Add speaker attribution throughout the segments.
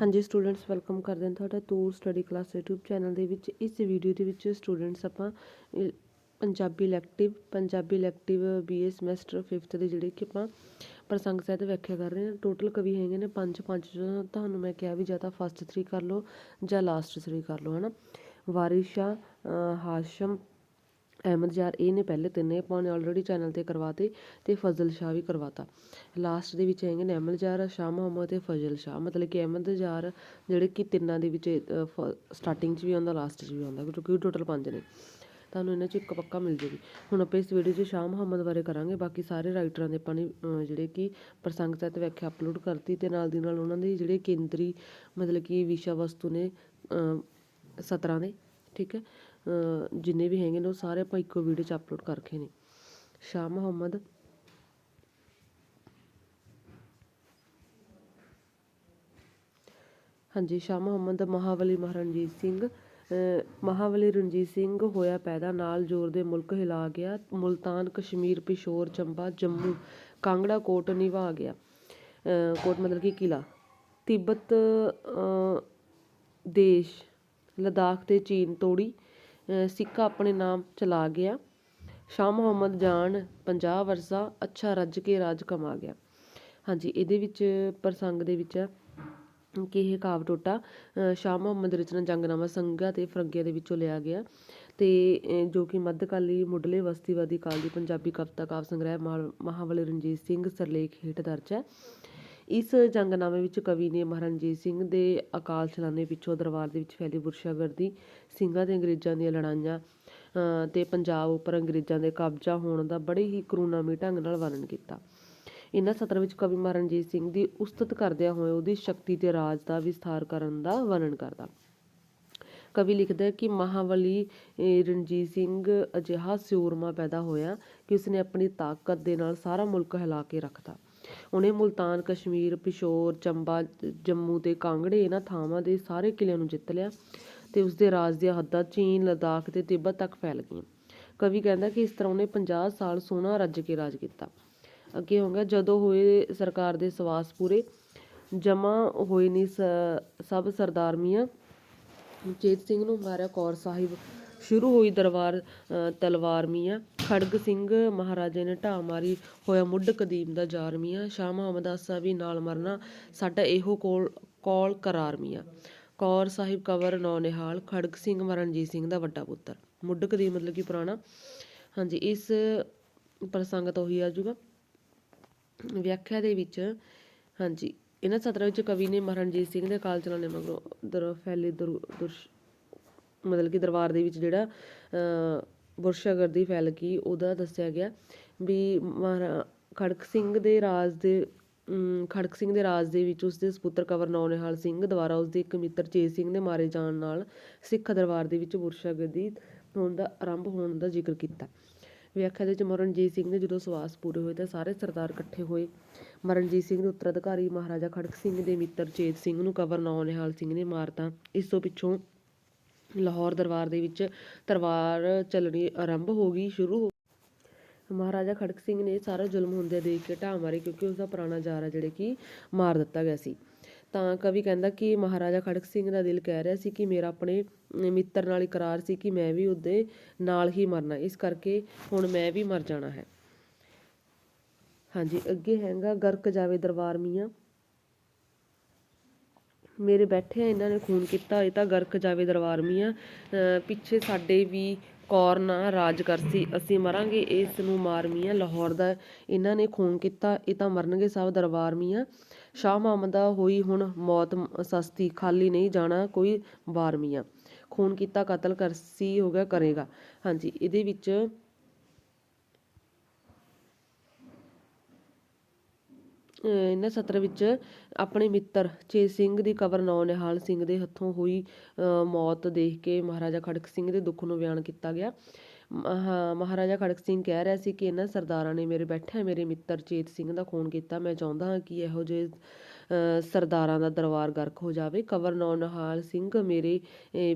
Speaker 1: ਹਾਂਜੀ students welcome ਕਰਦੇ ਹਾਂ ਤੁਹਾਡਾ Toor study class YouTube channel ਦੇ ਵਿੱਚ। ਇਸ ਵੀਡੀਓ ਦੇ ਵਿੱਚ ਸਟੂਡੈਂਟਸ ਆਪਾਂ Punjabi elective Punjabi elective BA semester 5th ਦੇ ਜਿਹੜੇ ਕਿ ਆਪਾਂ ਪ੍ਰਸੰਗ ਸਹਿਤ ਵਿਆਖਿਆ ਕਰ ਰਹੇ ਹਾਂ। ਟੋਟਲ ਕਵੀ ਹੈਗੇ ਨੇ ਪੰਜ ਪੰਜ ਤੁਹਾਨੂੰ ਮੈਂ ਕਿਹਾ ਵੀ ਜਾਂ ਤਾਂ ਫਸਟ 3 ਕਰ ਲਓ ਜਾਂ ਲਾਸਟ 3 ਕਰ ਲਓ, ਹਨਾ? ਵਾਰਿਸ ਸ਼ਾਹ ਹਾਸ਼ਮ ਅਹਿਮਦ ਯਾਰ ਇਹ ਨੇ ਪਹਿਲੇ ਤਿੰਨੇ ਆਪਾਂ ਨੇ ਆਲਰੇਡੀ ਚੈਨਲ ਤੇ ਕਰਵਾਤੇ ਤੇ ਫਜ਼ਲ ਸ਼ਾਹ ਵੀ ਕਰਵਾਤਾ। ਲਾਸਟ ਦੇ ਵਿੱਚ ਹੈਗੇ ਨੇ ਅਹਿਮਦ ਯਾਰ ਸ਼ਾਹ ਮੁਹੰਮਦ ਤੇ ਫਜ਼ਲ ਸ਼ਾਹ। ਮਤਲਬ ਕਿ ਅਹਿਮਦ ਯਾਰ ਜਿਹੜੇ ਕਿ ਤਿੰਨਾਂ ਦੇ ਵਿੱਚ ਸਟਾਰਟਿੰਗ 'ਚ ਵੀ ਆਉਂਦਾ ਲਾਸਟ 'ਚ ਵੀ ਆਉਂਦਾ ਕਿਉਂਕਿ ਟੋਟਲ ਪੰਜ ਨੇ। ਤੁਹਾਨੂੰ ਇਹਨਾਂ 'ਚ ਇੱਕ ਪੱਕਾ ਮਿਲ ਜੇਗੀ। ਹੁਣ ਆਪਾਂ ਇਸ ਵੀਡੀਓ 'ਚ ਸ਼ਾਹ ਮੁਹੰਮਦ ਬਾਰੇ ਕਰਾਂਗੇ ਬਾਕੀ ਸਾਰੇ ਰਾਈਟਰਾਂ ਦੇ ਆਪਾਂ ਨੇ ਜਿਹੜੇ ਕਿ ਪ੍ਰਸੰਗ ਸਹਿਤ ਵਿਆਖਿਆ ਅਪਲੋਡ ਕਰਤੀ ਤੇ ਨਾਲ ਦੀ ਨਾਲ ਉਹਨਾਂ ਦੇ ਜਿਹੜੇ ਕੇਂਦਰੀ ਮਤਲਬ ਕਿ ਵਿਸ਼ਾ ਵਸਤੂ ਨੇ ਅਹ, ਸਤਰਾਂ ਦੇ ਠੀਕ ਹੈ? ਜਿੰਨੇ ਵੀ ਹੈਗੇ ਨੇ, ਉਹ ਸਾਰੇ ਆਪਾਂ ਇੱਕੋ ਵੀਡੀਓ 'ਚ ਅਪਲੋਡ ਕਰਕੇ ਨੇ। ਸ਼ਾਹ ਮੁਹੰਮਦ। ਹਾਂਜੀ, ਸ਼ਾਹ ਮੁਹੰਮਦ, ਮਹਾਵਲੀ ਮਹਾਰਣਜੀਤ ਸਿੰਘ। ਮਹਾਵਲੀ ਰਣਜੀਤ ਸਿੰਘ ਹੋਇਆ ਪੈਦਾ ਨਾਲ ਜ਼ੋਰ ਦੇ ਮੁਲਕ ਹਿਲਾ ਗਿਆ। ਮੁਲਤਾਨ ਕਸ਼ਮੀਰ, ਪਿਸ਼ੋਰ, ਚੰਬਾ, ਜੰਮੂ, ਕਾਂਗੜਾ, ਕੋਟ ਨਿਭਾ ਗਿਆ। ਕੋਟ ਮਤਲਬ ਕਿ ਕਿਲਾ। ਤਿੱਬਤ ਦੇਸ਼, ਲਦਾਖ ਤੇ ਚੀਨ ਤੋੜੀ। ਸਿੱਕਾ ਆਪਣੇ ਨਾਮ ਚਲਾ ਗਿਆ। ਸ਼ਾਹ ਮੁਹੰਮਦ ਜਾਨ 50 ਵਰਸਾ ਅੱਛਾ ਰੱਜ ਕੇ ਰਾਜ ਕਮਾ ਗਿਆ। ਹਾਂਜੀ ਇਹਦੇ ਵਿੱਚ ਪ੍ਰਸੰਗ ਦੇ ਵਿੱਚ ਹੈ ਕਿ ਇਹ ਕਾਵ ਟੋਟਾ ਅ, ਸ਼ਾਹ ਮੁਹੰਮਦ ਰਚਨਾ ਜੰਗਨਾਮਾ ਸੰਘਾ ਤੇ ਫਰੰਗੀਆਂ ਦੇ ਵਿੱਚੋਂ ਲਿਆ ਗਿਆ। ਤੇ ਜੋ ਕਿ ਮੱਧਕਾਲੀ ਮੁੱਢਲੇ ਵਸਤੀਵਾਦੀ ਕਾਲ ਦੀ ਪੰਜਾਬੀ ਕਵਿਤਾ ਕਾਵ ਸੰਗ੍ਰਹਿ ਮਹਾ- ਮਹਾਬਲੀ ਰਣਜੀਤ ਸਿੰਘ ਸਰਲੇਖ ਹੇਠ ਦਰਜ ਹੈ। ਇਸ ਜੰਗਨਾਮੇ ਵਿੱਚ ਕਵੀ ਨੇ ਮਹਾਰਾਜਾ ਰਣਜੀਤ ਸਿੰਘ ਦੇ ਅਕਾਲ ਚਲਾਣੇ ਪਿੱਛੋਂ ਦਰਬਾਰ ਦੇ ਵਿੱਚ ਫੈਲੀ ਬੁਰਸ਼ਾਗਰਦੀ ਸਿੰਘਾਂ ਤੇ ਅੰਗਰੇਜ਼ਾਂ ਦੀਆਂ ਲੜਾਈਆਂ ਅ, ਤੇ ਪੰਜਾਬ ਉੱਪਰ ਅੰਗਰੇਜ਼ਾਂ ਦੇ ਕਬਜ਼ਾ ਹੋਣ ਦਾ ਬੜੇ ਹੀ ਕਰੂਨਾਮੀ ਢੰਗ ਨਾਲ ਵਰਣਨ ਕੀਤਾ। ਇਹਨਾਂ ਸਤਰਾਂ ਵਿੱਚ ਕਵੀ ਮਹਾਰਾਜਾ ਰਣਜੀਤ ਸਿੰਘ ਦੀ ਉਸਤਤ ਕਰਦਿਆਂ ਹੋਏ ਉਹਦੀ ਸ਼ਕਤੀ ਤੇ ਰਾਜ ਦਾ ਵਿਸਥਾਰ ਕਰਨ ਦਾ ਵਰਣਨ ਕਰਦਾ। ਕਵੀ ਲਿਖਦਾ ਹੈ ਕਿ ਮਹਾਬਲੀ ਰਣਜੀਤ ਸਿੰਘ ਅਜਿਹਾ ਸਿਉਰਮਾ ਪੈਦਾ ਹੋਇਆ ਕਿ ਉਸਨੇ ਆਪਣੀ ਤਾਕਤ ਦੇ ਨਾਲ ਸਾਰਾ ਮੁਲਕ ਹਿਲਾ ਕੇ ਰੱਖਤਾ। ਉਹਨੇ ਮੁਲਤਾਨ ਕਸ਼ਮੀਰ ਪਿਸ਼ੋਰ ਚੰਬਾ ਜੰਮੂ ਤੇ ਕਾਂਗੜੇ ਇਹਨਾਂ ਥਾਵਾਂ ਦੇ ਸਾਰੇ ਕਿਲਿਆਂ ਨੂੰ ਜਿੱਤ ਲਿਆ ਤੇ ਉਸਦੇ ਰਾਜ ਦੀਆਂ ਹੱਦਾਂ ਚੀਨ ਲਦਾਖ ਤੇ ਤਿੱਬਤ ਤੱਕ ਫੈਲ ਗਈਆਂ। ਕਵੀ ਕਹਿੰਦਾ ਕਿ ਇਸ ਤਰ੍ਹਾਂ ਉਹਨੇ 50 ਸਾਲ ਸੋਹਣਾ ਰੱਜ ਕੇ ਰਾਜ ਕੀਤਾ। ਅੱਗੇ ਹੋ ਗਿਆ ਜਦੋਂ ਹੋਏ ਸਰਕਾਰ ਦੇ ਸਵਾਸ ਪੂਰੇ ਜਮਾ ਹੋਏ ਨਹੀਂ ਸਭ ਸਰਦਾਰ ਮੀਆਂ ਚੇਤ ਸਿੰਘ ਨੂੰ ਮਾਰਿਆ ਕੌਰ ਸਾਹਿਬ ਸ਼ੁਰੂ ਹੋਈ ਦਰਬਾਰ ਅ, ਤਲਵਾਰ ਮੀਆਂ। ਖੜਗ ਸਿੰਘ ਮਹਾਰਾਜੇ ਨੇ ਢਾਹ ਮਾਰੀ ਹੋਇਆ ਮੁੱਢ ਕਦੀਮ ਦਾ ਜਾਰ ਮੀਆਂ ਸ਼ਾਹ ਮੁਹੰਮਦ ਆਸਾ ਵੀ ਨਾਲ ਮਰਨਾ, ਸਾਡਾ ਇਹੋ ਕੋਲ, ਕੌਲ ਕਰਾਰ ਮੀਆਂ। ਕੌਰ ਸਾਹਿਬ ਕਵਰ ਨੌ ਨਿਹਾਲ, ਖੜਗ ਸਿੰਘ ਮਰਨਜੀਤ ਸਿੰਘ ਦਾ ਵੱਡਾ ਪੁੱਤਰ। ਮੁੱਢ ਕਦੀਮ ਮਤਲਬ ਕਿ ਪੁਰਾਣਾ। ਹਾਂਜੀ, ਇਸ ਪ੍ਰਸੰਗ ਤੋਂ ਹੀ ਆ ਜੂਗਾ ਵਿਆਖਿਆ ਦੇ ਵਿੱਚ, ਹਾਂਜੀ, ਇਹਨਾਂ ਸਤਰਾਂ ਵਿੱਚ ਕਵੀ ਨੇ ਮਹਾਰਾਜਾ ਰਣਜੀਤ ਸਿੰਘ ਦੇ ਕਾਲ ਚਲਾਣੇ ਮਗਰੋਂ ਦਰ ਫੈਲੇ ਦੁਰ ਦੁਰਸ਼ ਮਤਲਬ ਕਿ ਦਰਬਾਰ ਦੇ ਵਿੱਚ ਜਿਹੜਾ ਅ, ਬੁਰਸ਼ਾਗਰਦੀ ਫੈਲ ਗਈ ਉਹਦਾ ਦੱਸਿਆ ਗਿਆ ਵੀ ਮਹਾਰਾ ਖੜਕ ਸਿੰਘ ਦੇ ਰਾਜ ਦੇ ਖੜਕ ਸਿੰਘ ਦੇ ਰਾਜ ਦੇ ਵਿੱਚ ਉਸਦੇ ਸਪੁੱਤਰ ਕੰਵਰ ਨੌਨਿਹਾਲ ਸਿੰਘ ਦੁਆਰਾ ਉਸਦੇ ਇੱਕ ਮਿੱਤਰ ਚੇਤ ਸਿੰਘ ਦੇ ਮਾਰੇ ਜਾਣ ਨਾਲ ਸਿੱਖ ਦਰਬਾਰ ਦੇ ਵਿੱਚ ਬੁਰਸ਼ਾਗਰਦੀ ਹੋਣ ਦਾ ਆਰੰਭ ਹੋਣ ਦਾ ਜ਼ਿਕਰ ਕੀਤਾ। ਵਿਆਖਿਆ ਦੇ ਵਿੱਚ ਮਰਨਜੀਤ ਸਿੰਘ ਨੇ ਜਦੋਂ ਸਵਾਸ ਪੂਰੇ ਹੋਏ ਤਾਂ ਸਾਰੇ ਸਰਦਾਰ ਇਕੱਠੇ ਹੋਏ। ਮਰਨਜੀਤ ਸਿੰਘ ਦੇ ਉੱਤਰਾਧਿਕਾਰੀ ਮਹਾਰਾਜਾ ਖੜਕ ਸਿੰਘ ਦੇ ਮਿੱਤਰ ਚੇਤ ਸਿੰਘ ਨੂੰ ਕੰਵਰ ਨੌਨਿਹਾਲ ਸਿੰਘ ਨੇ ਮਾਰਤਾ। ਇਸ ਤੋਂ ਪਿੱਛੋਂ ਲਾਹੌਰ ਦਰਬਾਰ ਦੇ ਵਿੱਚ ਤਲਵਾਰ ਚੱਲਣੀ ਆਰੰਭ ਹੋ ਗਈ, ਸ਼ੁਰੂ ਹੋ ਮਹਾਰਾਜਾ ਖੜਕ ਸਿੰਘ ਨੇ ਸਾਰਾ ਜ਼ੁਲਮ ਹੁੰਦਿਆਂ ਦੇਖ ਕੇ ਢਾਹ ਮਾਰੀ ਕਿਉਂਕਿ ਉਸਦਾ ਪੁਰਾਣਾ ਜਾਰਾ ਜਿਹੜੇ ਕਿ ਮਾਰ ਦਿੱਤਾ ਗਿਆ ਸੀ। ਤਾਂ ਕਵੀ ਕਹਿੰਦਾ ਕਿ ਮਹਾਰਾਜਾ ਖੜਕ ਸਿੰਘ ਦਾ ਦਿਲ ਕਹਿ ਰਿਹਾ ਸੀ ਕਿ ਮੇਰਾ ਆਪਣੇ ਮਿੱਤਰ ਨਾਲ ਇਕਰਾਰ ਸੀ ਕਿ ਮੈਂ ਵੀ ਉਹਦੇ ਨਾਲ ਹੀ ਮਰਨਾ, ਇਸ ਕਰਕੇ ਹੁਣ ਮੈਂ ਵੀ ਮਰ ਜਾਣਾ ਹੈ। ਹਾਂਜੀ, ਅੱਗੇ ਹੈਗਾ, ਗਰਕ ਜਾਵੇ ਦਰਬਾਰ ਮੀਆਂ। ਮੇਰੇ ਬੈਠੇ ਆ, ਇਹਨਾਂ ਨੇ ਖੂਨ ਕੀਤਾ ਇਹ ਤਾਂ ਗਰਕ ਜਾਵੇ ਦਰਬਾਰ ਮੀਆਂ। ਅਹ ਪਿੱਛੇ ਸਾਡੇ ਵੀ ਕੌਰ ਨਾ ਰਾਜ ਕਰਸੀ ਅਸੀਂ ਮਰਾਂਗੇ, ਇਸ ਨੂੰ ਮਾਰ ਮੀਆਂ ਲਾਹੌਰ ਦਾ। ਇਹਨਾਂ ਨੇ ਖੂਨ ਕੀਤਾ, ਇਹ ਤਾਂ ਮਰਨਗੇ ਸਭ ਦਰਬਾਰ ਮੀਆਂ। ਸ਼ਾਹ ਮੁਹੰਮਦ ਦਾ ਹੋਈ ਹੁਣ ਮੌਤ, ਸਸਤੀ, ਖਾਲੀ ਨਹੀਂ ਜਾਣਾ ਕੋਈ ਵਾਰ ਮੀਆਂ। ਖੂਨ ਕੀਤਾ, ਕਤਲ ਕਰਸੀ ਹੋ ਗਿਆ ਕਰੇਗਾ। ਹਾਂਜੀ, ਇਹਦੇ ਵਿੱਚ ਇਹਨਾਂ ਸਤਰ ਵਿੱਚ ਆਪਣੇ ਮਿੱਤਰ ਚੇਤ ਸਿੰਘ ਦੀ ਕਬਰ ਨੌ ਨਿਹਾਲ ਸਿੰਘ ਦੇ ਹੱਥੋਂ ਹੋਈ ਮੌਤ ਦੇਖ ਕੇ ਮਹਾਰਾਜਾ ਖੜਕ ਸਿੰਘ ਦੇ ਦੁੱਖ ਨੂੰ ਬਿਆਨ ਕੀਤਾ ਗਿਆ। ਮਹਾ- ਮਹਾਰਾਜਾ ਖੜਕ ਸਿੰਘ ਕਹਿ ਰਿਹਾ ਸੀ ਕਿ ਇਹਨਾਂ ਸਰਦਾਰਾਂ ਨੇ ਮੇਰੇ ਬੈਠਿਆਂ ਮੇਰੇ ਮਿੱਤਰ ਚੇਤ ਸਿੰਘ ਦਾ ਖੂਨ ਕੀਤਾ। ਮੈਂ ਚਾਹੁੰਦਾ ਹਾਂ ਕਿ ਇਹੋ ਜਿਹੇ ਸਰਦਾਰਾਂ ਦਾ ਦਰਬਾਰ ਗਰਕ ਹੋ ਜਾਵੇ। ਕਵਰ ਨੌ ਨਿਹਾਲ ਸਿੰਘ ਮੇਰੇ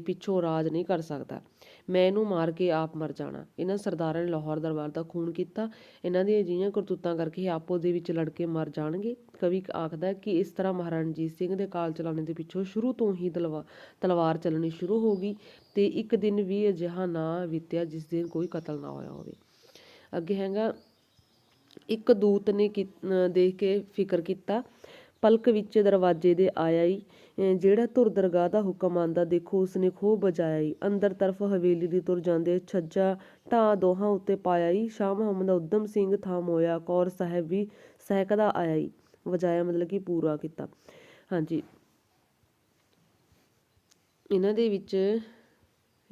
Speaker 1: ਪਿੱਛੋਂ ਰਾਜ ਨਹੀਂ ਕਰ ਸਕਦਾ। ਮੈਂ ਇਹਨੂੰ ਮਾਰ ਕੇ ਆਪ ਮਰ ਜਾਣਾ। ਇਹਨਾਂ ਸਰਦਾਰਾਂ ਨੇ ਲਾਹੌਰ ਦਰਬਾਰ ਦਾ ਖੂਨ ਕੀਤਾ। ਇਹਨਾਂ ਦੀਆਂ ਅਜਿਹੀਆਂ ਕਰਤੂਤਾਂ ਕਰਕੇ ਆਪੋ ਦੇ ਵਿੱਚ ਲੜ ਕੇ ਮਰ ਜਾਣਗੇ। ਕਵੀ ਆਖਦਾ ਹੈ ਕਿ ਇਸ ਤਰ੍ਹਾਂ ਮਹਾਰਾਜਾ ਰਣਜੀਤ ਸਿੰਘ ਦੇ ਕਾਲ ਚਲਾਉਣੇ ਦੇ ਪਿੱਛੋਂ ਸ਼ੁਰੂ ਤੋਂ ਹੀ ਤਲਵਾ ਤਲਵਾਰ ਚੱਲਣੀ ਸ਼ੁਰੂ ਹੋ ਗਈ ਤੇ ਇੱਕ ਦਿਨ ਵੀ ਅਜਿਹਾ ਨਾ ਬੀਤਿਆ ਜਿਸ ਦਿਨ ਕੋਈ ਕਤਲ ਨਾ ਹੋਇਆ ਹੋਵੇ। ਅੱਗੇ ਹੈਗਾ, ਇੱਕ ਦੂਤ ਨੇ ਕੀ- ਅਹ ਦੇਖ ਕੇ ਫਿਕਰ ਕੀਤਾ, ਪਲਕ ਵਿੱਚ ਦਰਵਾਜ਼ੇ ਦੇ ਆਇਆ ਹੀ ਜਿਹੜਾ ਧੁਰ ਦਰਗਾਹ ਦਾ ਹੁਕਮ ਆਂਦਾ, ਦੇਖੋ ਉਸਨੇ ਖੂਬ ਬਜਾਇਆ ਅੰਦਰ ਤਰਫ ਹਵੇਲੀ ਦੀ ਤੁਰ ਜਾਂਦੇ ਛੱਜਾ ਢਾਂ ਦੋਹਾਂ ਉੱਤੇ ਪਾਇਆ ਈ। ਸ਼ਾਹ ਮੁਹੰਮਦ ਉਦਮ ਸਿੰਘ ਥਾਮ ਹੋਇਆ ਕੌਰ ਸਾਹਿਬ ਵੀ ਸਹਿਕਦਾ ਆਇਆ ਵਜਾਇਆ ਮਤਲਬ ਕਿ ਪੂਰਾ ਕੀਤਾ। ਹਾਂਜੀ। ਇਹਨਾਂ ਦੇ ਵਿੱਚ,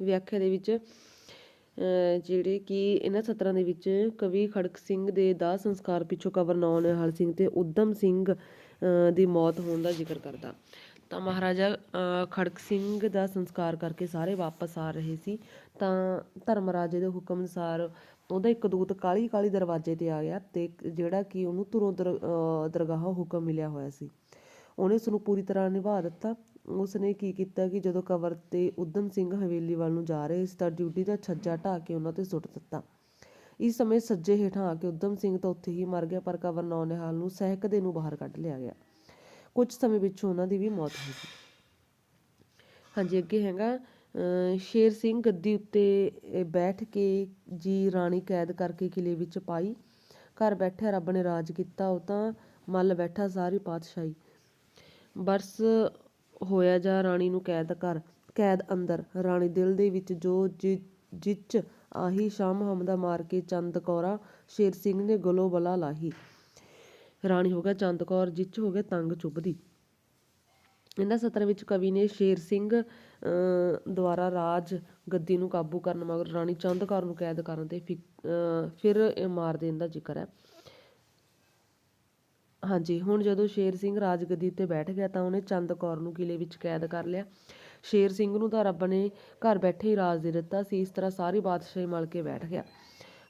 Speaker 1: ਵਿਆਖਿਆ ਦੇ ਵਿੱਚ, ਅਹ ਜਿਹੜੇ ਕਿ ਇਹਨਾਂ ਸਤਰਾਂ ਦੇ ਵਿੱਚ ਕਵੀ ਖੜਕ ਸਿੰਘ ਦੇ ਦਾਹ ਸੰਸਕਾਰ ਪਿੱਛੋਂ ਕਵਰ ਨੌ ਨਿਹਾਲ ਸਿੰਘ ਤੇ ਉਦਮ ਸਿੰਘ, ਅਹ ਦੀ ਮੌਤ ਹੋਣ ਦਾ ਜ਼ਿਕਰ ਕਰਦਾ। ਤਾਂ ਮਹਾਰਾਜਾ, ਅਹ, ਖੜਕ ਸਿੰਘ ਦਾ ਸੰਸਕਾਰ ਕਰਕੇ ਸਾਰੇ ਵਾਪਸ ਆ ਰਹੇ ਸੀ। ਤਾਂ ਧਰਮ ਰਾਜੇ ਦੇ ਹੁਕਮ ਅਨੁਸਾਰ ਉਹਦਾ ਇੱਕ ਦੂਤ ਕਾਲੀ ਕਾਲੀ ਦਰਵਾਜ਼ੇ ਤੇ ਆ ਗਿਆ ਤੇ ਜਿਹੜਾ ਕਿ ਉਹਨੂੰ ਤੁਰੋਂ ਦਰ, ਅਹ, ਦਰਗਾਹੋਂ ਹੁਕਮ ਮਿਲਿਆ ਹੋਇਆ ਸੀ। ਉਹਨੇ ਉਸ ਨੂੰ ਪੂਰੀ ਤਰ੍ਹਾਂ ਨਿਭਾ ਦਿੱਤਾ। ਉਸਨੇ ਕੀ ਕੀਤਾ ਕਿ ਜਦੋਂ ਕਵਰ ਤੇ ਉਦਮ ਸਿੰਘ ਹਵੇਲੀ ਵੱਲ ਨੂੰ ਜਾ ਰਹੇ ਸੀ ਤਾਂ ਡਿਊਟੀ ਦਾ ਛੱਜਾ ਢਾਹ ਕੇ ਉਹਨਾਂ ਤੇ ਸੁੱਟ ਦਿੱਤਾ। ਇਸ ਸਮੇਂ ਸੱਜੇ ਹੇਠਾਂ ਆ ਕੇ ਉਦਮ ਸਿੰਘ ਤਾਂ ਉੱਥੇ ਹੀ ਮਰ ਗਿਆ, ਪਰ ਕਵਰ ਨੌਨਿਹਾਲ ਨੂੰ ਸਹਿਕਦੇ ਨੂੰ ਬਾਹਰ ਕੱਢ ਲਿਆ ਗਿਆ। ਕੁਝ ਸਮੇਂ ਪਿੱਛੋਂ ਉਹਨਾਂ ਦੀ ਵੀ ਮੌਤ ਹੋ ਗਈ ਹਾਂਜੀ, ਅੱਗੇ ਹੈਗਾ, ਅਹ, ਸ਼ੇਰ ਸਿੰਘ ਗੱਦੀ ਉੱਤੇ ਬੈਠ ਕੇ ਜੀ ਰਾਣੀ ਕੈਦ ਕਰਕੇ ਕਿਲੇ ਵਿੱਚ ਪਾਈ। ਘਰ ਬੈਠਿਆ, ਰੱਬ ਨੇ ਰਾਜ ਕੀਤਾ, ਉਹ ਤਾਂ ਮੱਲ ਬੈਠਾ, ਸਾਰੀ ਪਾਤਸ਼ਾਹੀ। ਬਰਸ ਹੋਇਆ ਜਾ ਰਾਣੀ ਨੂੰ ਕੈਦ ਕਰ, ਕੈਦ ਅੰਦਰ। ਰਾਣੀ ਦਿਲ ਦੇ ਵਿੱਚ ਜੋ ਜਿ- ਜਿੱਚ ਆਹੀ ਸ਼ਾਮ ਹਮਦਾ ਮਾਰ ਕੇ ਚੰਦ ਕੌਰਾ, ਸ਼ੇਰ ਸਿੰਘ ਨੇ ਗਲੋ ਬਲਾ ਲਾਹੀ। ਰਾਣੀ ਹੋ ਗਿਆ ਚੰਦ ਕੌਰ ਜਿੱਚ ਹੋ ਗਿਆ ਤੰਗ ਚੁੱਭਦੀ ਇਹਨਾਂ ਸਤਰਾਂ ਵਿੱਚ ਕਵੀ ਨੇ ਸ਼ੇਰ ਸਿੰਘ ਅਹ, ਦੁਆਰਾ ਰਾਜ ਗੱਦੀ ਨੂੰ ਕਾਬੂ ਕਰਨ ਮਗਰ ਰਾਣੀ ਚੰਦ ਕੌਰ ਨੂੰ ਕੈਦ ਕਰਨ ਤੇ ਫਿਰ ਮਾਰ ਦੇਣ ਦਾ ਜ਼ਿਕਰ ਹੈ। ਹਾਂਜੀ ਹੁਣ ਜਦੋਂ ਸ਼ੇਰ ਸਿੰਘ ਰਾਜ ਗੱਦੀ ਤੇ ਬੈਠ ਗਿਆ ਤਾਂ ਉਹਨੇ ਚੰਦ ਕੌਰ ਨੂੰ ਕਿਲੇ ਵਿੱਚ ਕੈਦ ਕਰ ਲਿਆ। ਸ਼ੇਰ ਸਿੰਘ ਨੂੰ ਤਾਂ ਰੱਬ ਨੇ ਘਰ ਬੈਠੇ ਹੀ ਰਾਜ ਦੇ ਦਿੱਤਾ ਸੀ ਇਸ ਤਰ੍ਹਾਂ ਸਾਰੀ ਬਾਦਸ਼ਾਹੀ ਮਲ ਕੇ ਬੈਠ ਗਿਆ।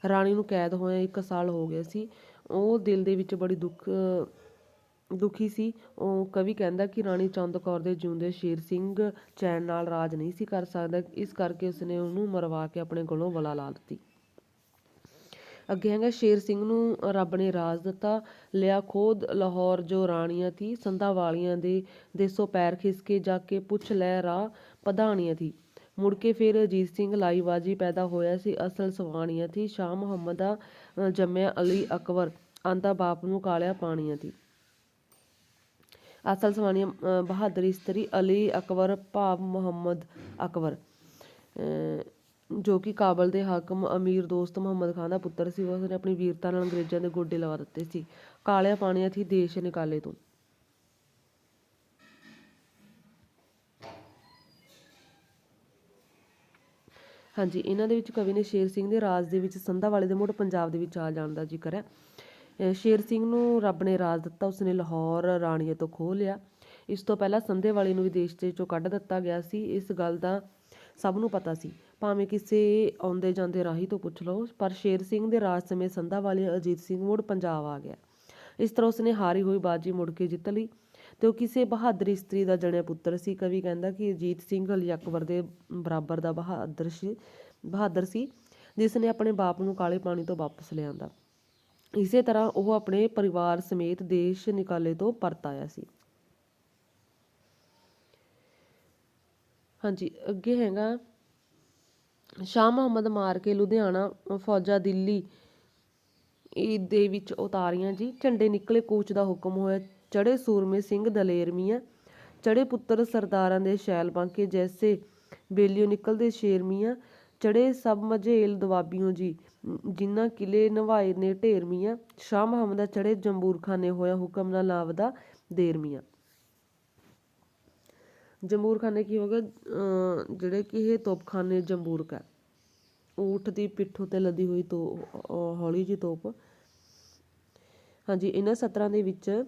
Speaker 1: ਰਾਣੀ ਨੂੰ ਕੈਦ ਹੋਇਆ ਇੱਕ ਸਾਲ ਹੋ ਗਿਆ ਸੀ। ਉਹ ਦਿਲ ਦੇ ਵਿੱਚ ਬੜੀ ਦੁੱਖ, ਦੁਖੀ ਸੀ। ਉਹ ਕਵੀ ਕਹਿੰਦਾ ਕਿ ਰਾਣੀ ਚੰਦ ਕੌਰ ਦੇ ਜਿਉਂਦੇ ਸ਼ੇਰ ਸਿੰਘ ਚੈਨ ਨਾਲ ਰਾਜ ਨਹੀਂ ਸੀ ਕਰ ਸਕਦਾ। ਇਸ ਕਰਕੇ ਉਸਨੇ ਉਹਨੂੰ ਮਰਵਾ ਕੇ ਆਪਣੇ ਗਲੋਂ ਵਲਾ ਲਾ ਦਿੱਤੀ। ਅੱਗੇ ਹੈਗਾ, ਸ਼ੇਰ ਸਿੰਘ ਨੂੰ ਰੱਬ ਨੇ ਰਾਜ ਦਿੱਤਾ। ਲਿਆ ਖੋਦ ਲਾਹੌਰ, ਜੋ ਰਾਣੀਆਂ ਥੀ, ਸੰਧਾ ਵਾਲੀਆਂ ਦੇ ਦੇਸੋ ਪੈਰ ਖਿਸਕੇ ਜਾ ਕੇ ਪੁੱਛ ਲੈ ਰਾਹ, ਪਧਾਣੀਆਂ ਥੀ। ਮੁੜ ਕੇ ਫਿਰ ਅਜੀਤ ਸਿੰਘ ਲਾਈਵਾਜੀ ਪੈਦਾ ਹੋਇਆ ਸੀ। ਅਸਲ ਸਵਾਣੀਆਂ ਥੀ। ਸ਼ਾਹ ਮੁਹੰਮਦ ਜੰਮਿਆ ਅਲੀ ਅਕਬਰ। ਆਂਦਾ ਬਾਪ ਨੂੰ ਕਾਲਿਆ ਪਾਣੀਆਂ ਥੀ। ਅਸਲ ਸਵਾਣੀਆਂ ਅ, ਬਹਾਦਰ ਇਸਤਰੀ ਅਲੀ ਅਕਬਰ ਭਾਵ ਮੁਹੰਮਦ ਅਕਬਰ। ਅ, ਜੋ ਕਿ ਕਾਬਲ ਦੇ ਹਾਕਮ ਅਮੀਰ ਦੋਸਤ ਮੁਹੰਮਦ ਖਾਨ ਦਾ ਪੁੱਤਰ ਸੀ। ਉਸਨੇ ਆਪਣੀ ਵੀਰਤਾ ਨਾਲ ਅੰਗਰੇਜ਼ਾਂ ਦੇ ਗੋਡੇ ਲਵਾ ਦਿੱਤੇ ਸੀ। ਕਾਲਿਆ ਪਾਣੀਆਂ ਥੀ ਦੇਸ਼ ਨਿਕਾਲੇ ਤੋਂ। ਹਾਂਜੀ, ਇਹਨਾਂ ਦੇ ਵਿੱਚ ਕਵੀ ਨੇ ਸ਼ੇਰ ਸਿੰਘ ਦੇ ਰਾਜ ਦੇ ਵਿੱਚ ਸੰਧਾਵਾਲੇ ਦੇ ਮੁੜ ਪੰਜਾਬ ਦੇ ਵਿੱਚ ਆ ਜਾਣ ਦਾ ਜ਼ਿਕਰ ਹੈ। ਸ਼ੇਰ ਸਿੰਘ ਨੂੰ ਰੱਬ ਨੇ ਰਾਜ ਦਿੱਤਾ, ਉਸਨੇ ਲਾਹੌਰ ਰਾਣੀਏ ਤੋਂ ਖੋਹ ਲਿਆ। ਇਸ ਤੋਂ ਪਹਿਲਾਂ ਸੰਧੇਵਾਲੇ ਨੂੰ ਵਿਦੇਸ਼ ਦੇ ਚੋਂ ਕੱਢ ਦਿੱਤਾ ਗਿਆ ਸੀ। ਇਸ ਗੱਲ ਦਾ ਸਭ ਨੂੰ ਪਤਾ ਸੀ। ਭਾਵੇਂ ਕਿਸੇ ਆਉਂਦੇ ਜਾਂਦੇ ਰਾਹੀ ਤੋਂ ਪੁੱਛ ਲਓ, ਪਰ ਸ਼ੇਰ ਸਿੰਘ ਦੇ ਰਾਜ ਸਮੇਂ ਸੰਧਾਵਾਲੇ ਅਜੀਤ ਸਿੰਘ ਮੁੜ ਪੰਜਾਬ ਆ ਗਿਆ। ਇਸ ਤਰ੍ਹਾਂ ਉਸਨੇ ਹਾਰੀ ਹੋਈ ਬਾਜੀ ਮੁੜ ਕੇ ਜਿੱਤ ਲਈ। ਤੇ ਉਹ ਕਿਸੇ ਬਹਾਦਰ ਇਸਤਰੀ ਦਾ ਜਣਿਆ ਪੁੱਤਰ ਸੀ। ਕਵੀ ਕਹਿੰਦਾ ਕਿ ਅਜੀਤ ਸਿੰਘ ਅਲੀ ਅਕਬਰ ਦੇ ਬਰਾਬਰ ਦਾ ਬਹਾਦਰ ਸੀ ਬਹਾਦਰ ਸੀ, ਜਿਸ ਨੇ ਆਪਣੇ ਬਾਪ ਨੂੰ ਕਾਲੇ ਪਾਣੀ ਤੋਂ ਵਾਪਸ ਲਿਆਂਦਾ। ਇਸੇ ਤਰ੍ਹਾਂ ਉਹ ਆਪਣੇ ਪਰਿਵਾਰ ਸਮੇਤ ਦੇਸ਼ ਨਿਕਾਲੇ ਤੋਂ ਪਰਤ ਆਇਆ ਸੀ। ਹਾਂਜੀ, ਅੱਗੇ ਹੈਗਾ, ਸ਼ਾਹ ਮੁਹੰਮਦ ਮਾਰ ਕੇ ਲੁਧਿਆਣਾ, ਫੌਜਾਂ ਦਿੱਲੀ ਦੇ ਵਿੱਚ ਉਤਾਰੀਆਂ ਜੀ। ਝੰਡੇ ਨਿਕਲੇ, ਕੂਚ ਦਾ ਹੁਕਮ ਹੋਇਆ। ਚੜੇ ਸੂਰਮੇ ਸਿੰਘ ਦਲੇਰ ਮੀਆਂ ਚੜੇ ਪੁੱਤਰ ਸਰਦਾਰਾਂ ਦੇ ਸ਼ੈਲ ਬਾਂਕੇ ਜੈਸੇ ਬੇਲੀਓ ਨਿਕਲਦੇ ਸ਼ੇਰ ਮੀਆਂ ਚੜੇ ਸਭ ਮਝੇਲ ਦਵਾਬੀਓ ਜੀ, ਜਿਨ੍ਹਾਂ ਕਿਲੇ ਨਵਾਏ ਨੇ ਢੇਰ ਮੀਆਂ ਸ਼ਾਹ ਮੁਹੰਮਦ ਚੜੇ ਜੰਬੂਰ ਖਾਨੇ ਹੋਇਆ ਹੁਕਮ ਨਾ ਲਾਵਦਾ ਦੇਰ ਮੀਆਂ ਜੰਬੂਰ ਖਾਨੇ ਕੀ ਹੋ ਗਿਆ ਅਹ ਜਿਹੜੇ ਕਿ ਇਹ ਤੋਪਖਾਨੇ ਜੰਬੂਰਕ ਹੈ। ਊਠ ਦੀ ਪਿੱਠ ਉੱਤੇ ਲੱਦੀ ਹੋਈ ਤੋ ਅਹ ਹੌਲੀ ਜੀ ਤੋਪ। ਹਾਂਜੀ, ਇਹਨਾਂ ਸਤਰਾਂ ਦੇ ਵਿੱਚ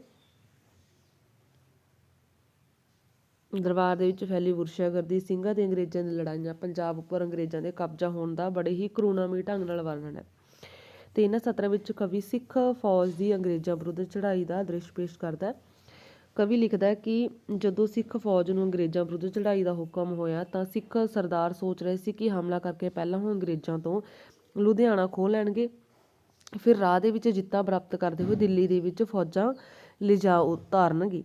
Speaker 1: ਦਰਬਾਰ ਦੇ ਵਿੱਚ ਫੈਲੀ ਵੁਰਸ਼ਾਗਰਦੀ ਸਿੰਘਾਂ ਤੇ ਅੰਗਰੇਜ਼ਾਂ ਦੀ ਲੜਾਈਆਂ, ਪੰਜਾਬ ਉੱਪਰ ਅੰਗਰੇਜ਼ਾਂ ਦੇ ਕਬਜ਼ਾ ਹੋਣ ਦਾ ਬੜੇ ਹੀ ਕਰੂਣਾਮਈ ਢੰਗ ਨਾਲ ਵਰਣਨ ਹੈ। ਤੇ ਇਹਨਾਂ ਸਤਰਾਂ ਵਿੱਚ ਕਵੀ ਸਿੱਖ ਫੌਜ ਦੀ ਅੰਗਰੇਜ਼ਾਂ ਵਿਰੁੱਧ ਚੜ੍ਹਾਈ ਦਾ ਦ੍ਰਿਸ਼ ਪੇਸ਼ ਕਰਦਾ ਹੈ। ਕਵੀ ਲਿਖਦਾ ਹੈ ਕਿ ਜਦੋਂ ਸਿੱਖ ਫੌਜ ਨੂੰ ਅੰਗਰੇਜ਼ਾਂ ਵਿਰੁੱਧ ਚੜ੍ਹਾਈ ਦਾ ਹੁਕਮ ਹੋਇਆ ਤਾਂ ਸਿੱਖ ਸਰਦਾਰ ਸੋਚ ਰਹੇ ਸੀ ਕਿ ਹਮਲਾ ਕਰਕੇ ਪਹਿਲਾਂ ਉਹ ਅੰਗਰੇਜ਼ਾਂ ਤੋਂ ਲੁਧਿਆਣਾ ਖੋਹ ਲੈਣਗੇ। ਫਿਰ ਰਾਹ ਦੇ ਵਿੱਚ ਜਿੱਤਾਂ ਪ੍ਰਾਪਤ ਕਰਦੇ ਹੋਏ ਦਿੱਲੀ ਦੇ ਵਿੱਚ ਫੌਜਾਂ ਲਿਜਾ ਉਤਾਰਨਗੇ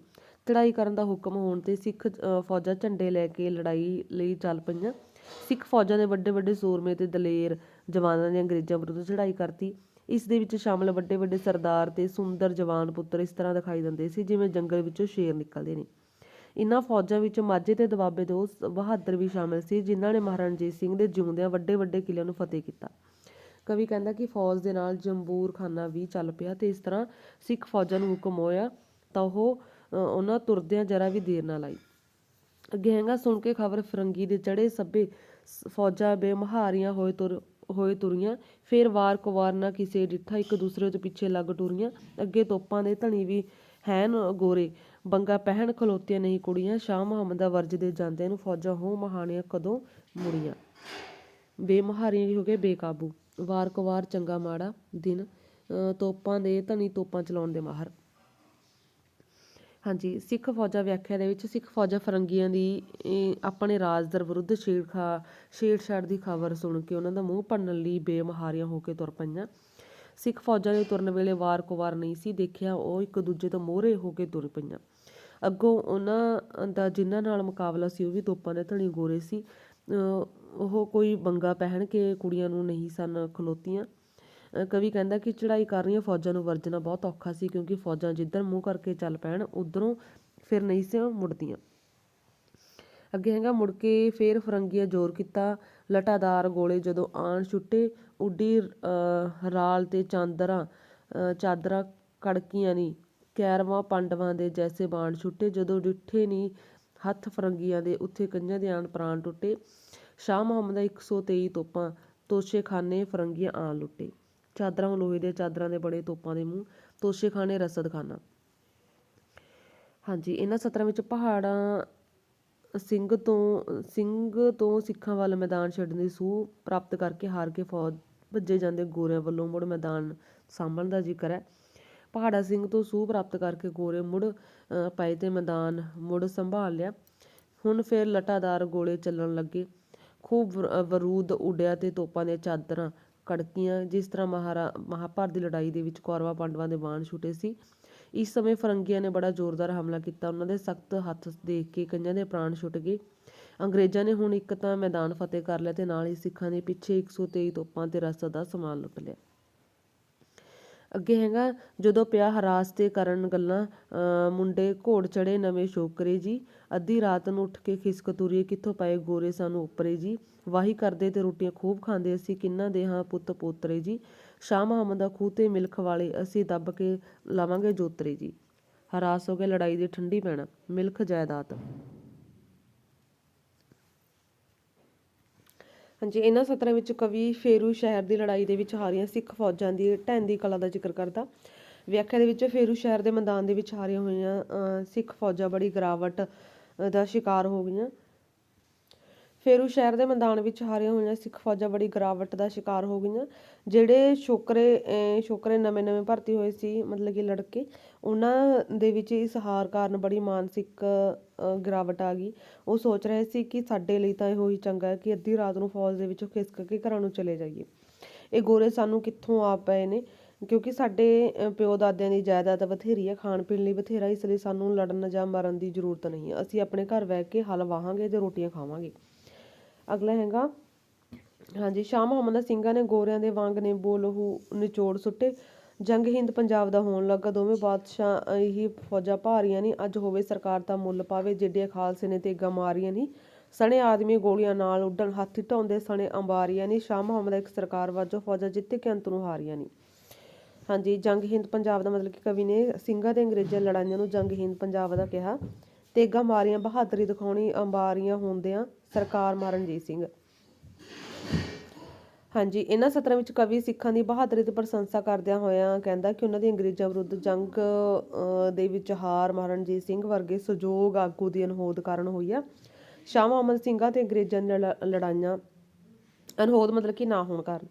Speaker 1: ਚੜਾਈ ਕਰਨ ਦਾ ਹੁਕਮ ਹੋਣ ਤੇ ਸਿੱਖ ਅ, ਫੌਜਾਂ ਝੰਡੇ ਲੈ ਕੇ ਲੜਾਈ ਲਈ ਚੱਲ ਪਈਆਂ। ਸਿੱਖ ਫੌਜਾਂ ਦੇ ਵੱਡੇ ਵੱਡੇ ਸੂਰਮੇ ਤੇ ਦਲੇਰ ਜਵਾਨਾਂ ਨੇ ਅੰਗਰੇਜ਼ਾਂ ਵਿਰੁੱਧ ਚੜ੍ਹਾਈ ਕਰਤੀ। ਇਸ ਦੇ ਵਿੱਚ ਸ਼ਾਮਲ ਵੱਡੇ ਵੱਡੇ ਸਰਦਾਰ ਤੇ ਸੁੰਦਰ ਜਵਾਨ ਪੁੱਤਰ ਇਸ ਤਰ੍ਹਾਂ ਦਿਖਾਈ ਦਿੰਦੇ ਸੀ ਜਿਵੇਂ ਜੰਗਲ ਵਿੱਚੋਂ ਸ਼ੇਰ ਨਿਕਲਦੇ ਨੇ। ਇਨ੍ਹਾਂ ਫੌਜਾਂ ਵਿੱਚ ਮਾਝੇ ਤੇ ਦੁਆਬੇ ਦੇ ਉਸ ਬਹਾਦਰ ਵੀ ਸ਼ਾਮਲ ਸੀ ਜਿਨ੍ਹਾਂ ਨੇ ਮਹਾਰਾਣਾ ਰਣਜੀਤ ਸਿੰਘ ਦੇ ਜਿਉਂਦਿਆਂ ਵੱਡੇ ਵੱਡੇ ਕਿਲ੍ਹਿਆਂ ਨੂੰ ਫਤਿਹ ਕੀਤਾ। ਕਵੀ ਕਹਿੰਦਾ ਕਿ ਫੌਜ ਦੇ ਨਾਲ ਜੰਬੂਰ ਖਾਨਾ ਵੀ ਚੱਲ ਪਿਆ ਤੇ ਇਸ ਤਰ੍ਹਾਂ ਸਿੱਖ ਫੌਜਾਂ ਨੂੰ ਹੁਕਮ ਹੋਇਆ ਤਾਂ ਉਹ ਉਹਨਾਂ ਤੁਰਦਿਆਂ ਜਰਾ ਵੀ ਦੇਰ ਨਾ ਲਾਈ। ਅੱਗੇ ਹੈਗਾ ਸੁਣ ਕੇ ਖਬਰ ਫਰੰਗੀ ਦੇ ਚੜੇ ਸੱਬੇ ਫੌਜਾਂ ਬੇਮਹਾਰੀਆਂ ਹੋਏ ਤੁਰ ਹੋਏ ਤੁਰੀਆਂ। ਫੇਰ ਵਾਰ ਕੁਵਾਰ ਨਾ ਕਿਸੇ ਡਿੱਠਾ ਇੱਕ ਦੂਸਰੇ ਤੋਂ ਪਿੱਛੇ ਲੱਗ ਟੁਰੀਆਂ। ਅੱਗੇ ਤੋਪਾਂ ਦੇ ਧਣੀ ਵੀ ਹੈਨ ਗੋਰੇ। ਬੰਗਾ ਪਹਿਣ ਖਲੋਤੀਆਂ ਨਹੀਂ ਕੁੜੀਆਂ। ਸ਼ਾਹ ਮੁਹੰਮਦ ਦਾ ਵਰਜ ਦੇ ਜਾਂਦਿਆਂ ਨੂੰ ਫੌਜਾਂ ਹੋ ਮਹਾਨੀਆਂ ਕਦੋਂ ਮੁੜੀਆਂ। ਬੇਮਹਾਰੀਆਂ ਹੋ ਗਏ? ਬੇਕਾਬੂ। ਵਾਰ ਕੁਵਾਰ ਚੰਗਾ ਮਾੜਾ ਦਿਨ ਅ, ਤੋਪਾਂ ਦੇ ਧਣੀ ਤੋਪਾਂ ਚਲਾਉਣ ਦੇ ਮਾਹਰ। ਹਾਂਜੀ ਸਿੱਖ ਫੌਜਾਂ ਵਿਆਖਿਆ ਦੇ ਵਿੱਚ ਸਿੱਖ ਫੌਜਾਂ ਫਰੰਗੀਆਂ ਦੀ ਇਹ, ਆਪਣੇ ਰਾਜਦਰ ਵਿਰੁੱਧ ਛੇੜਖਾ ਛੇੜਛਾੜ ਦੀ ਖਬਰ ਸੁਣ ਕੇ ਉਹਨਾਂ ਦਾ ਮੂੰਹ ਭੰਨਣ ਲਈ ਬੇਮਹਾਰੀਆਂ ਹੋ ਕੇ ਤੁਰ ਪਈਆਂ। ਸਿੱਖ ਫੌਜਾਂ ਨੇ ਤੁਰਨ ਵੇਲੇ ਵਾਰ ਕੁਵਾਰ ਨਹੀਂ ਸੀ ਦੇਖਿਆ ਉਹ ਇੱਕ ਦੂਜੇ ਤੋਂ ਮੋਹਰੇ ਹੋ ਕੇ ਤੁਰ ਪਈਆਂ। ਅੱਗੋਂ ਉਹਨਾਂ ਦਾ ਜਿਨ੍ਹਾਂ ਨਾਲ ਮੁਕਾਬਲਾ ਸੀ ਉਹ ਵੀ ਤੋਪਾਂ ਦੇ ਧਣੀ ਗੋਰੇ ਸੀ। ਉਹ ਕੋਈ ਬੰਗਾ ਪਹਿਨ ਕੇ ਕੁੜੀਆਂ ਨੂੰ ਨਹੀਂ ਸਨ ਖਲੋਤੀਆਂ। ਕਵੀ ਕਹਿੰਦਾ ਕਿ ਚੜ੍ਹਾਈ ਕਰ ਰਹੀਆਂ ਫੌਜਾਂ ਨੂੰ ਵਰਜਣਾ ਬਹੁਤ ਔਖਾ ਸੀ ਕਿਉਂਕਿ ਫੌਜਾਂ ਜਿੱਧਰ ਮੂੰਹ ਕਰਕੇ ਚੱਲ ਪੈਣ ਉਧਰੋਂ ਫਿਰ ਨਹੀਂ ਸੀ ਮੁੜਦੀਆਂ। ਅੱਗੇ ਹੈਗਾ ਮੁੜ ਕੇ ਫੇਰ ਫਰੰਗੀਆਂ ਜ਼ੋਰ ਕੀਤਾ। ਲਟਾਦਾਰ ਗੋਲੇ ਜਦੋਂ ਆਣ ਛੁੱਟੇ ਉੱਡੀ ਅਹ, ਰਾਲ ਤੇ ਚਾਂਦਰਾਂ ਅਹ, ਚਾਦਰਾਂ ਕੜਕੀਆਂ ਨੀ ਕੈਰਵਾਂ ਪਾਂਡਵਾਂ ਦੇ ਜੈਸੇ ਬਾਣ ਛੁੱਟੇ। ਜਦੋਂ ਡਿੱਠੇ ਨੀ ਹੱਥ ਫਰੰਗੀਆਂ ਦੇ ਉੱਥੇ ਕੰਜਾਂ ਦੇ ਆਣ ਪ੍ਰਾਣ ਟੁੱਟੇ। ਸ਼ਾਹ ਮੁਹੰਮਦ ਦਾ 123 ਤੋਪਾਂ ਤੋਸ਼ੇਖਾਨੇ ਫਰੰਗੀਆਂ ਆਣ ਲੁੱਟੇ। ਚਾਦਰਾਂ ਲੋਹੇ ਦੇ ਚਾਦਰਾਂ ਦੇ ਬੜੇ ਤੋਪਾਂ ਦੇ ਮੂੰਹ ਤੋਸ਼ੇਖਾਨੇ ਰਸਦਖਾਨਾ ਹਾਂਜੀ ਇਹਨਾਂ ਸਤਰਾਂ ਵਿੱਚ ਪਹਾੜਾਂ ਸਿੰਘ ਤੋਂ ਸਿੰਘ ਤੋਂ ਸਿੱਖਾਂ ਵੱਲ ਮੈਦਾਨ ਛੱਡਣ ਦੀ ਸੂਹ ਪ੍ਰਾਪਤ ਕਰਕੇ ਹਾਰ ਕੇ ਫੌਜ ਭੱਜੇ ਜਾਂਦੇ ਗੋਰਿਆਂ ਵੱਲੋਂ ਮੁੜ ਮੈਦਾਨ ਸਾਂਭਣ ਦਾ ਜ਼ਿਕਰ ਹੈ। ਪਹਾੜਾ ਸਿੰਘ ਤੋਂ ਸੂਹ ਪ੍ਰਾਪਤ ਕਰਕੇ ਗੋਰੇ ਮੁੜ ਅ, ਪਏ ਤੇ ਮੈਦਾਨ ਮੁੜ ਸੰਭਾਲ ਲਿਆ। ਹੁਣ ਫਿਰ ਲਟਾਦਾਰ ਗੋਲੇ ਚੱਲਣ ਲੱਗੇ। ਖੂਬ ਵਰੂਦ ਅ, ਉੱਡਿਆ ਤੇ ਤੋਪਾਂ ਦੀਆਂ ਚਾਦਰਾਂ ਕੜਕੀਆਂ, ਜਿਸ ਤਰ੍ਹਾਂ ਮਹਾਰਾ, ਮਹਾਭਾਰਤ ਦੀ ਲੜਾਈ ਦੇ ਵਿੱਚ ਕੌਰਵਾਂ ਪਾਂਡਵਾਂ ਦੇ ਬਾਣ ਛੁੱਟੇ ਸੀ। ਇਸ ਸਮੇਂ ਫਰੰਗੀਆਂ ਨੇ ਬੜਾ ਜ਼ੋਰਦਾਰ ਹਮਲਾ ਕੀਤਾ। ਉਹਨਾਂ ਦੇ ਸਖਤ ਹੱਥ ਦੇਖ ਕੇ ਕਈਆਂ ਦੇ ਪ੍ਰਾਣ ਛੁੱਟ ਗਏ। ਅੰਗਰੇਜ਼ਾਂ ਨੇ ਹੁਣ ਇੱਕ ਤਾਂ ਮੈਦਾਨ ਫਤਿਹ ਕਰ ਲਿਆ ਤੇ ਨਾਲ ਹੀ ਸਿੱਖਾਂ ਦੇ ਪਿੱਛੇ 123 ਤੋਪਾਂ ਤੇ ਰਸਦ ਦਾ ਸਮਾਨ ਲੁੱਟ ਲਿਆ। ਅੱਗੇ ਹੈਗਾ, ਜਦੋਂ ਪਿਆ ਹਰਾਸ ਤੇ ਕਰਨ ਗੱਲਾਂ, ਅਹ ਮੁੰਡੇ ਘੋੜ ਚੜੇ ਨਵੇਂ ਸ਼ੋਕਰੇ ਜੀ। ਅੱਧੀ ਰਾਤ ਨੂੰ ਉੱਠ ਕੇ ਖਿਸਕ ਤੁਰੀਏ ਕਿੱਥੋਂ ਪਏ ਗੋਰੇ ਸਾਨੂੰ ਉੱਪਰੇ ਜੀ। ਵਾਹੀ ਕਰਦੇ ਤੇ ਰੋਟੀਆਂ ਖੂਬ ਖਾਂਦੇ ਅਸੀਂ ਕਿੰਨਾ ਦੇ? ਹਾਂ ਪੁੱਤ ਪੋਤਰੇ ਜੀ ਸ਼ਾਹ ਮੁਹੰਮਦ ਦਾ ਖੂਹ ਤੇ ਮਿਲਖ ਵਾਲੇ ਅਸੀਂ ਦੱਬ ਕੇ ਲਾਵਾਂਗੇ ਜੋਤਰੇ ਜੀ। ਹਰਾਸ ਹੋ ਕੇ ਲੜਾਈ ਦੀ ਠੰਡੀ ਪੈਣਾ ਮਿਲਖ ਜਾਇਦਾਦ। ਹਾਂਜੀ ਇਹਨਾਂ ਸਤਰਾਂ ਵਿੱਚ ਕਵੀ ਫੇਰੂ ਸ਼ਹਿਰ ਦੀ ਲੜਾਈ ਦੇ ਵਿੱਚ ਹਾਰੀਆਂ ਸਿੱਖ ਫੌਜਾਂ ਦੀ ਢਹਿੰਦੀ ਕਲਾ ਦਾ ਜ਼ਿਕਰ ਕਰਦਾ। ਵਿਆਖਿਆ ਦੇ ਵਿੱਚ ਫੇਰੂ ਸ਼ਹਿਰ ਦੇ ਮੈਦਾਨ ਦੇ ਵਿੱਚ ਹਾਰੀਆਂ ਹੋਈਆਂ ਅਹ, ਸਿੱਖ ਫੌਜਾਂ ਬੜੀ ਗਿਰਾਵਟ ਦਾ ਸ਼ਿਕਾਰ ਹੋ ਗਈਆਂ। ਫੇਰੂ ਸ਼ਹਿਰ ਦੇ ਮੈਦਾਨ ਵਿੱਚ ਹਾਰੀਆਂ ਹੋਈਆਂ ਸਿੱਖ ਫੌਜਾਂ ਬੜੀ ਗਿਰਾਵਟ ਦਾ ਸ਼ਿਕਾਰ ਹੋ ਗਈਆਂ। ਜਿਹੜੇ ਛੋਕਰੇ ਛੋਕਰੇ ਨਵੇਂ-ਨਵੇਂ ਭਰਤੀ ਹੋਏ ਸੀ ਮਤਲਬ ਕਿ ਲੜਕੇ ਉਹਨਾਂ ਦੇ ਵਿੱਚ ਇਸ ਹਾਰ ਕਾਰਨ ਬੜੀ ਮਾਨਸਿਕ ਅਹ, ਗਿਰਾਵਟ ਆ ਗਈ। ਉਹ ਸੋਚ ਰਹੇ ਸੀ ਕਿ ਸਾਡੇ ਲਈ ਤਾਂ ਇਹੋ ਹੀ ਚੰਗਾ ਹੈ ਕਿ ਅੱਧੀ ਰਾਤ ਨੂੰ ਫੌਜ ਦੇ ਵਿੱਚੋਂ ਖਿਸਕ ਕੇ ਘਰਾਂ ਨੂੰ ਚਲੇ ਜਾਈਏ। ਇਹ ਗੋਰੇ ਸਾਨੂੰ ਕਿੱਥੋਂ ਆ ਪਏ ਨੇ? ਕਿਉਂਕਿ ਸਾਡੇ ਪਿਓ ਦਾਦਿਆਂ ਦੀ ਜਾਇਦਾਦ ਬਥੇਰੀ ਹੈ ਖਾਣ ਪੀਣ ਲਈ ਬਥੇਰਾ ਇਸ ਲਈ ਸਾਨੂੰ ਲੜਨ ਜਾਂ ਮਰਨ ਦੀ ਜ਼ਰੂਰਤ ਨਹੀਂ ਅਸੀਂ ਆਪਣੇ ਘਰ ਬਹਿ ਕੇ ਹਲ ਵਾਹਾਂਗੇ ਤੇ ਰੋਟੀਆਂ ਖਾਵਾਂਗੇ। ਅਗਲਾ ਹੈਗਾ। ਹਾਂਜੀ ਸ਼ਾਹ ਮੁਹੰਮਦ ਸਿੰਘਾਂ ਨੇ ਗੋਰਿਆਂ ਦੇ ਵਾਂਗ ਨੇ ਬੋਲਹੂ ਨਿਚੋੜ ਸੁੱਟੇ। ਜੰਗ ਹਿੰਦ ਪੰਜਾਬ ਦਾ ਹੋਣ ਲੱਗਾ। ਦੋਵੇਂ ਬਾਦਸ਼ਾਹ ਹੀ ਫੌਜਾਂ ਭਾਰੀਆਂ ਨਹੀਂ ਅੱਜ ਹੋਵੇ ਸਰਕਾਰ ਦਾ ਮੁੱਲ ਪਾਵੇ। ਜਿੱਡੇ ਖਾਲਸੇ ਨੇ ਤੇਗਾ ਮਾਰੀਆਂ ਨਹੀਂ ਸਣੇ ਆਦਮੀ ਗੋਲੀਆਂ ਨਾਲ ਉੱਡਣ ਹੱਥ ਢਾਉਂਦੇ, ਸਣੇ ਅੰਬਾਰੀਆਂ ਨਹੀਂ ਸ਼ਾਹ ਮੁਹੰਮਦ ਇੱਕ ਸਰਕਾਰ ਵਜੋਂ ਫੌਜਾਂ ਜਿੱਤ ਕੇ ਅੰਤ ਨੂੰ ਹਾਰੀਆਂ ਨਹੀਂ ਹਾਂਜੀ, ਜੰਗ ਹਿੰਦ ਪੰਜਾਬ ਦਾ ਮਤਲਬ ਕਿ ਕਵੀ ਨੇ ਸਿੰਘਾਂ ਦੇ ਅੰਗਰੇਜ਼ਾਂ ਲੜਾਈਆਂ ਨੂੰ ਜੰਗ ਹਿੰਦ ਪੰਜਾਬ ਦਾ ਕਿਹਾ। ਤੇਗਾ ਮਾਰੀਆਂ, ਬਹਾਦਰੀ ਦਿਖਾਉਣੀ ਅੰਬਾਰੀਆਂ ਹੁੰਦਿਆਂ ਸਰਕਾਰ ਮਹਾਰਣਜੀਤ ਸਿੰਘ। ਹਾਂਜੀ, ਇਹਨਾਂ ਸਤਰਾਂ ਵਿੱਚ ਕਵੀ ਸਿੱਖਾਂ ਦੀ ਬਹਾਦਰੀ ਦੀ ਪ੍ਰਸ਼ੰਸਾ ਕਰਦਿਆਂ ਹੋਇਆਂ ਕਹਿੰਦਾ ਕਿ ਉਹਨਾਂ ਦੀ ਅੰਗਰੇਜ਼ਾਂ ਵਿਰੁੱਧ ਜੰਗ ਦੇ ਵਿੱਚ ਹਾਰ ਮਹਾਰਣਜੀਤ ਸਿੰਘ ਵਰਗੇ ਸੁਜੋਗ ਆਗੂ ਦੀ ਅਨਹੋਦ ਕਾਰਨ ਹੋਈ ਆ। ਸ਼ਾਹ ਮੁਹੰਮਦ ਸਿੰਘਾਂ ਤੇ ਅੰਗਰੇਜ਼ਾਂ ਦੀਆਂ ਲੜ- ਲੜਾਈਆਂ ਅਨਹੋਦ ਮਤਲਬ ਕਿ ਨਾ ਹੋਣ ਕਾਰਨ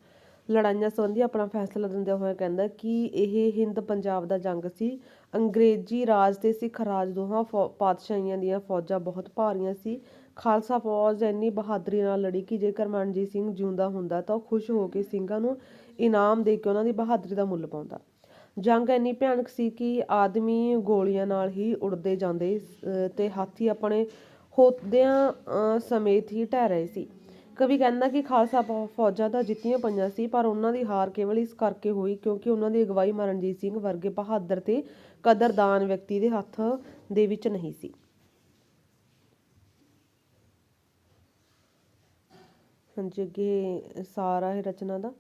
Speaker 1: ਲੜਾਈਆਂ ਸੰਬੰਧੀ ਆਪਣਾ ਫੈਸਲਾ ਦਿੰਦਿਆਂ ਹੋਇਆ ਕਹਿੰਦਾ ਕਿ ਇਹ ਹਿੰਦ ਪੰਜਾਬ ਦਾ ਜੰਗ ਸੀ। ਅੰਗਰੇਜ਼ੀ ਰਾਜ ਤੇ ਸਿੱਖ ਰਾਜ ਦੋਹਾਂ ਫੌ- ਪਾਤਸ਼ਾਹੀਆਂ ਦੀਆਂ ਫੌਜਾਂ ਬਹੁਤ ਭਾਰੀਆਂ ਸੀ। ਖਾਲਸਾ ਫੌਜ ਇੰਨੀ ਬਹਾਦਰੀ ਨਾਲ ਲੜੀ ਕਿ ਜੇਕਰ ਮਨਜੀਤ ਸਿੰਘ ਜਿਉਂਦਾ ਹੁੰਦਾ ਤਾਂ ਉਹ ਖੁਸ਼ ਹੋ ਕੇ ਸਿੰਘਾਂ ਨੂੰ ਇਨਾਮ ਦੇ ਕੇ ਉਹਨਾਂ ਦੀ ਬਹਾਦਰੀ ਦਾ ਮੁੱਲ ਪਾਉਂਦਾ। ਜੰਗ ਇੰਨੀ ਭਿਆਨਕ ਸੀ ਕਿ ਆਦਮੀ ਗੋਲੀਆਂ ਨਾਲ ਹੀ ਉੜਦੇ ਜਾਂਦੇ ਤੇ ਹਾਥੀ ਆਪਣੇ ਹੋਦਿਆਂ ਸਮੇਤ ਹੀ ਢਹਿ ਰਹੇ ਸੀ। ਕਵੀ ਕਹਿੰਦਾ ਕਿ ਖਾਲਸਾ ਫੌਜਾਂ ਤਾਂ ਜਿੱਤੀਆਂ ਪਈਆਂ ਸੀ, ਪਰ ਉਹਨਾਂ ਦੀ ਹਾਰ ਕੇਵਲ ਇਸ ਕਰਕੇ ਹੋਈ ਕਿਉਂਕਿ ਉਹਨਾਂ ਦੀ ਅਗਵਾਈ ਮਰਨਜੀਤ ਸਿੰਘ ਵਰਗੇ ਬਹਾਦਰ ਤੇ ਕਦਰਦਾਨ ਵਿਅਕਤੀ ਦੇ ਹੱਥ ਦੇ ਵਿੱਚ ਨਹੀਂ ਸੀ। ਹਾਂਜੀ ਅੱਗੇ ਸਾਰਾ ਹੈ ਰਚਨਾ ਦਾ।